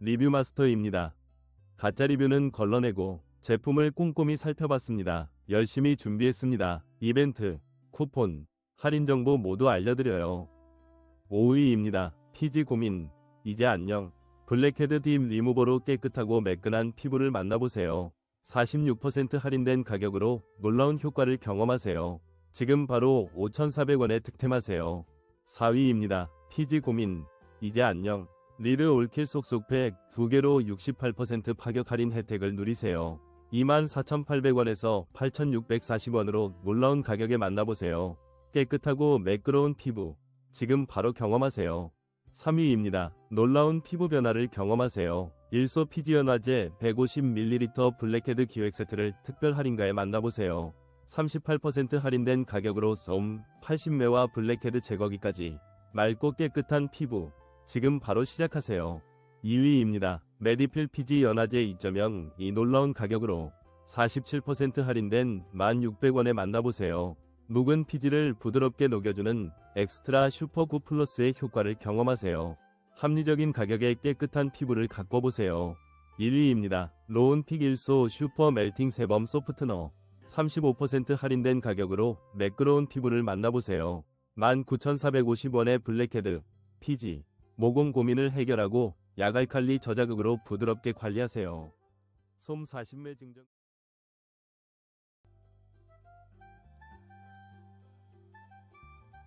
리뷰 마스터입니다. 가짜 리뷰는 걸러내고 제품을 꼼꼼히 살펴봤습니다. 열심히 준비했습니다. 이벤트, 쿠폰, 할인 정보 모두 알려드려요. 5위입니다. 피지 고민, 이제 안녕. 블랙헤드 딥 리무버로 깨끗하고 매끈한 피부를 만나보세요. 46% 할인된 가격으로 놀라운 효과를 경험하세요. 지금 바로 5,400원에 득템하세요. 4위입니다. 피지 고민, 이제 안녕. 리르 올킬 속속팩 2개로 68% 파격 할인 혜택을 누리세요. 24,800원에서 8,640원으로 놀라운 가격에 만나보세요. 깨끗하고 매끄러운 피부, 지금 바로 경험하세요. 3위입니다. 놀라운 피부 변화를 경험하세요. 일소 피지 연화제 150ml 블랙헤드 기획 세트를 특별 할인가에 만나보세요. 38% 할인된 가격으로 솜 80매와 블랙헤드 제거기까지 맑고 깨끗한 피부 지금 바로 시작하세요. 2위입니다. 메디필 피지 연화제 2.0 이 놀라운 가격으로 47% 할인된 1,600원에 만나보세요. 묵은 피지를 부드럽게 녹여주는 엑스트라 슈퍼구 플러스의 효과를 경험하세요. 합리적인 가격에 깨끗한 피부를 가꿔보세요. 1위입니다. 로운픽 1소 슈퍼 멜팅 세범 소프트너 35% 할인된 가격으로 매끄러운 피부를 만나보세요. 19,450원의 블랙헤드, 피지, 모공 고민을 해결하고 야갈칼리 저자극으로 부드럽게 관리하세요. 솜 40매 증정